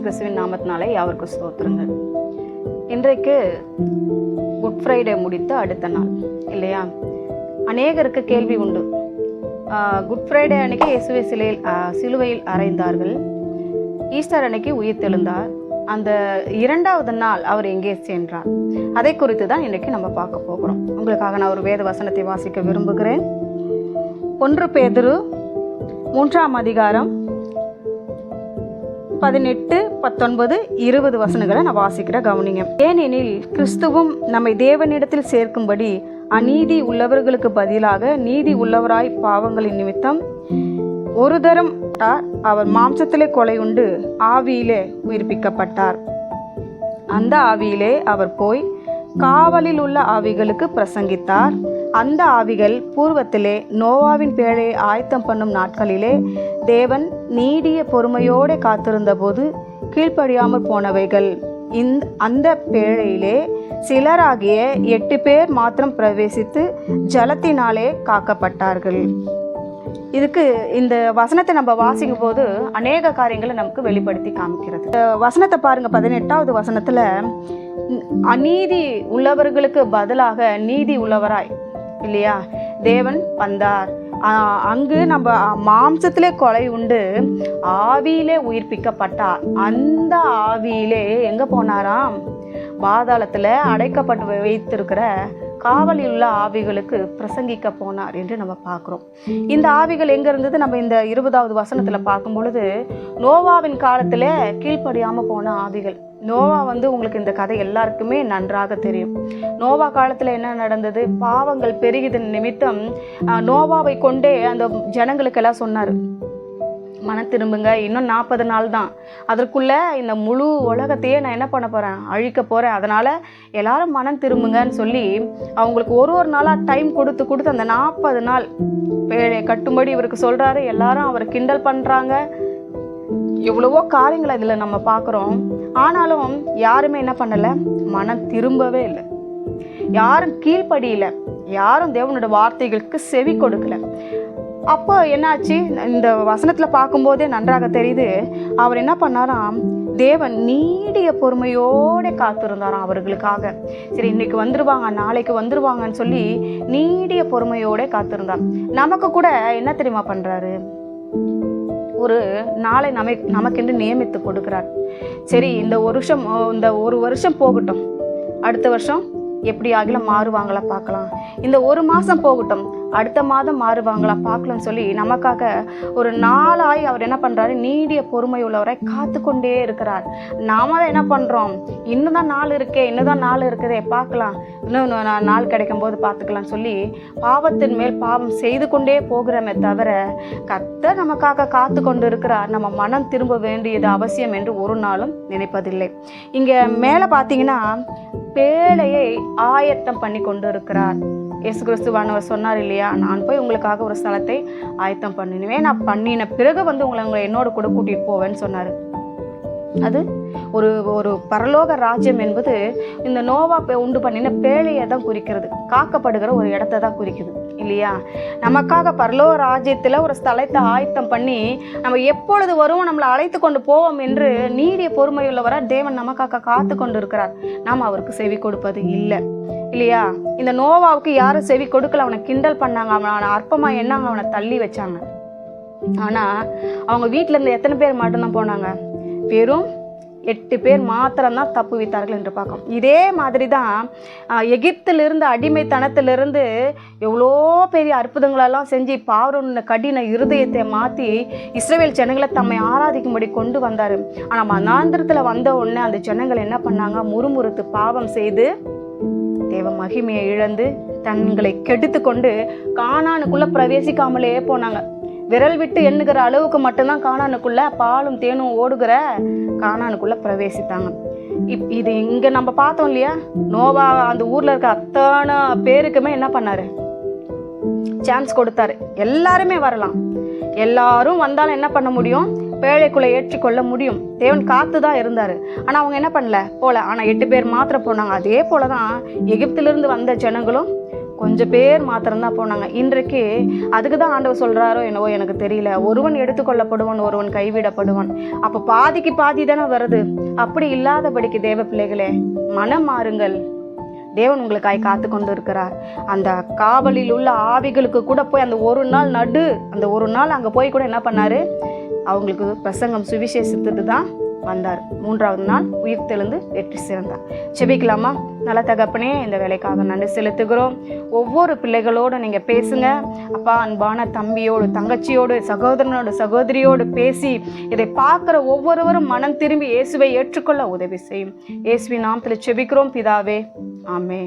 இயேசு கிறிஸ்துவின் நாமத்தினாலே யாவருக்கு ஸ்தோத்திரங்கள். இன்றைக்கு குட் ஃப்ரைடே முடித்து அடுத்த நாள் இல்லையா? அநேகருக்கு கேள்வி உண்டு. குட் ஃப்ரைடே அன்னைக்கு இயேசுவை சிலையில் சிலுவையில் அறைந்தார்கள். ஈஸ்டர் அன்னைக்கு உயிர் தெழுந்தார். அந்த இரண்டாவது நாள் அவர் எங்கே சென்றார்? அதை குறித்து தான் இன்றைக்கு நம்ம பார்க்க போகிறோம். உங்களுக்காக நான் ஒரு வேத வசனத்தை வாசிக்க விரும்புகிறேன். ஒன்று பேதுரு மூன்றாம் அதிகாரம் பதினெட்டு பத்தொன்பது இருபது வசனங்களை நான் வாசிக்கிற கவனிங்க. ஏனெனில் கிறிஸ்துவும் நம்மை தேவனிடத்தில் சேர்க்கும்படி அநீதி உள்ளவர்களுக்கு பதிலாக நீதி உள்ளவராய் பாவங்களின் நிமித்தம் ஒரு தரம் அவர் மாம்சத்திலே கொலை உண்டு ஆவியிலே உயிர்ப்பிக்கப்பட்டார். அந்த ஆவியிலே அவர் போய் காவலில் உள்ள ஆவிகளுக்கு பிரசங்கித்தார். அந்த ஆவிகள் பூர்வத்திலே நோவாவின் பேழையை ஆயத்தம் பண்ணும் நாட்களிலே தேவன் நீடிய பொறுமையோடு காத்திருந்தபோது கீழ்ப்படியாமல் போனவைகள். இந்த அந்த பேழையிலே சிலராகிய எட்டு பேர் மாத்திரம் பிரவேசித்து ஜலத்தினாலே காக்கப்பட்டார்கள். இதுக்கு இந்த வசனத்தை நம்ம வாசிக்கும் போது அநேக காரியங்களை நமக்கு வெளிப்படுத்தி காமிக்கிறது. வசனத்தை பாருங்க பதினெட்டாவது வசனத்துல அநீதி உள்ளவர்களுக்கு பதிலாக நீதி உள்ளவராய் இல்லையா? தேவன் வந்தார். அங்கு நம்ம மாம்சத்திலே கொலை உண்டு. ஆவியிலே உயிர்ப்பிக்கப்பட்டார். அந்த ஆவியிலே எங்க போனாராம்? பாதாளத்தில் அடைக்கப்பட்டு வைத்திருக்கிற காவலில் உள்ள ஆவிகளுக்கு பிரசங்கிக்க போனார் என்று நம்ம பார்க்குறோம். இந்த ஆவிகள் எங்கே இருந்தது? நம்ம இந்த இருபதாவது வசனத்தில் பார்க்கும் பொழுது நோவாவின் காலத்தில் கீழ்ப்படியாமல் போன ஆவிகள். நோவா வந்து உங்களுக்கு இந்த கதை எல்லாருக்குமே நன்றாக தெரியும். நோவா காலத்தில் என்ன நடந்தது? பாவங்கள் பெருகிதன் நிமித்தம் நோவாவை கொண்டே அந்த ஜனங்களுக்கெல்லாம் சொன்னார். மனம் திரும்புங்க இன்னும் நாற்பது நாள் தான். அதற்குள்ளே இந்த முழு உலகத்தையே நான் என்ன பண்ண போகிறேன் அழிக்க போகிறேன் அதனால் எல்லாரும் மனம் திரும்புங்கன்னு சொல்லி அவங்களுக்கு ஒரு ஒரு நாளாக டைம் கொடுத்து கொடுத்து அந்த நாற்பது நாள் பேழையை கட்டும்படி இவருக்கு சொல்கிறாரு எல்லாரும் அவரை கிண்டல் பண்ணுறாங்க எவ்வளவோ காரியங்களை இதில் நம்ம பார்க்குறோம் ஆனாலும் யாருமே என்ன பண்ணலை? மனம் திரும்பவே இல்லை. யாரும் கீழ்ப்படியில. யாரும் தேவனோட வார்த்தைகளுக்கு செவி கொடுக்கல. அப்போ என்னாச்சு? இந்த வசனத்தில் பார்க்கும்போதே நன்றாக தெரியுது. அவர் என்ன பண்ணாராம்? தேவன் நீடிய பொறுமையோடு காத்திருந்தாராம் அவர்களுக்காக. சரி இன்னைக்கு வந்துருவாங்க நாளைக்கு வந்துருவாங்கன்னு சொல்லி நீடிய பொறுமையோட காத்திருந்தார். நமக்கு கூட என்ன தெரியுமா பண்ணுறாரு ஒரு நாளை நமை நமக்கென்று நியமித்து கொடுக்கிறார். சரி இந்த ஒரு வருஷம் இந்த ஒரு வருஷம் போகட்டும். அடுத்த வருஷம் எப்படி ஆகிலும் மாறுவாங்களா பார்க்கலாம். இந்த ஒரு மாதம் போகட்டும் அடுத்த மாதம் மாறுவாங்களா பார்க்கலாம்னு சொல்லி நமக்காக ஒரு நாளாய் அவர் என்ன பண்ணுறாரு நீடிய பொறுமை உள்ளவரை காத்து கொண்டே இருக்கிறார். நாம தான் என்ன பண்ணுறோம் இன்னும் தான் நாள் இருக்கே இன்னும் தான் நாள் இருக்குதே பார்க்கலாம். இன்னும் நாள் கிடைக்கும் போது பார்த்துக்கலாம் சொல்லி பாவத்தின் மேல் பாவம் செய்து கொண்டே போகிறோமே தவிர கத்த நமக்காக காத்து கொண்டு இருக்கிறார் நம்ம மனம் திரும்ப வேண்டியது அவசியம் என்று ஒரு நாளும் நினைப்பதில்லை. இங்கே மேலே பார்த்தீங்கன்னா பேழையை ஆயத்தம் பண்ணி கொண்டு இருக்கிறார் இயேசு கிறிஸ்துவானவர் சொன்னார் இல்லையா நான் போய் உங்களுக்காக ஒரு ஸ்தலத்தை ஆயத்தம் பண்ணினுவேன் நான் பண்ணின பிறகு வந்து உங்களை உங்களை என்னோட கூட கூட்டிகிட்டு போவேன்னு சொன்னார். அது ஒரு ஒரு பரலோக ராஜ்யம் என்பது இந்த நோவா உண்டு பண்ணின பேழையை தான் குறிக்கிறது. காக்கப்படுகிற ஒரு இடத்த தான் குறிக்குது இல்லையா? நமக்காக பரலோக ராஜ்யத்தில் ஒரு ஸ்தலத்தை ஆயத்தம் பண்ணி நம்ம எப்பொழுது வருவோம் நம்மளை அழைத்து கொண்டு போவோம் என்று நீடிய பொறுமையுள்ளவராக தேவன் நமக்காக காத்து கொண்டு இருக்கிறார் நாம் அவருக்கு செவி கொடுப்பது இல்லை இல்லையா? இந்த நோவாவுக்கு யாரும் செவி கொடுக்கல. அவனை கிண்டல் பண்ணாங்க. அவனை அற்பமாக என்னாங்க அவனை தள்ளி வச்சாங்க. ஆனால் அவங்க வீட்டில் இருந்து எத்தனை பேர் மட்டும்தான் போனாங்க? வெறும் எட்டு பேர் மாத்திரம்தான் தப்பு வைத்தார்கள் என்று பார்க்கும் இதே மாதிரி தான் எகிப்திலிருந்து அடிமைத்தனத்திலிருந்து எவ்வளோ பெரிய அற்புதங்களெல்லாம் செஞ்சு பாவரோட கடின இருதயத்தை மாற்றி இஸ்ரேல் ஜனங்களை தம்மை ஆராதிக்கும்படி கொண்டு வந்தார். ஆனால் மனாந்திரத்தில் வந்த உடனே அந்த ஜனங்கள் என்ன பண்ணாங்க? முறுமுறுத்து பாவம் செய்து தேவ மகிமையை இழந்து தங்களை கெடுத்து கொண்டு காணானுக்குள்ளே பிரவேசிக்காமலே போனாங்க. விரல் விட்டு எண்ணுகிற அளவுக்கு மட்டும்தான் காணானுக்குள்ளே பாலும் தேனும் ஓடுகிற கானானுக்குள்ள பிரவேசித்தாங்க. இப் இது இங்க நம்ம பார்த்தோம் இல்லையா? நோவா அந்த ஊர்ல இருக்க அத்தனை பேருக்குமே என்ன பண்ணாரு? சான்ஸ் கொடுத்தாரு. எல்லாருமே வரலாம். எல்லாரும் வந்தாலும் என்ன பண்ண முடியும்? பேழைக்குள்ள ஏற்றிக்கொள்ள முடியும். தேவன் காத்து தான் இருந்தாரு. ஆனா அவங்க என்ன பண்ணல? போல. ஆனா எட்டு பேர் மாத்திர போனாங்க. அதே போல தான் எகிப்திலிருந்து வந்த ஜனங்களும் கொஞ்சம் பேர் மாத்திரம்தான் போனாங்க இன்றைக்கு அதுக்கு தான் ஆண்டவர் சொல்கிறாரோ என்னவோ எனக்கு தெரியல. ஒருவன் எடுத்துக்கொள்ளப்படுவான் ஒருவன் கைவிடப்படுவான். அப்போ பாதிக்கு பாதி தானே வருது. அப்படி இல்லாதபடிக்கு தேவ பிள்ளைகளே மனம் மாறுங்கள். தேவன் உங்களுக்காய் காத்து கொண்டு இருக்கிறார் அந்த காவலில் உள்ள ஆவிகளுக்கு கூட போய் அந்த ஒரு நாள் நடு அந்த ஒரு நாள் அங்கே போய் கூட என்ன பண்ணாரு? அவங்களுக்கு பிரசங்கம் சுவிசேஷத்துக்கு தான் வந்தார். மூன்றாவது நாள் உயிர் தெழுந்து வெற்றி சிறந்தார். செபிக்கலாமா? நல்ல தகப்பனே இந்த வேலைக்காக நன்றி செலுத்துகிறோம். ஒவ்வொரு பிள்ளைகளோடு நீங்கள் பேசுங்க. அப்பா அன்பான தம்பியோடு தங்கச்சியோடு சகோதரனோடு சகோதரியோடு பேசி இதை பார்க்குற ஒவ்வொருவரும் மனம் திரும்பி இயேசுவை ஏற்றுக்கொள்ள உதவி செய்யும். இயேசுவின் நாமத்தில் செபிக்கிறோம் பிதாவே. ஆமே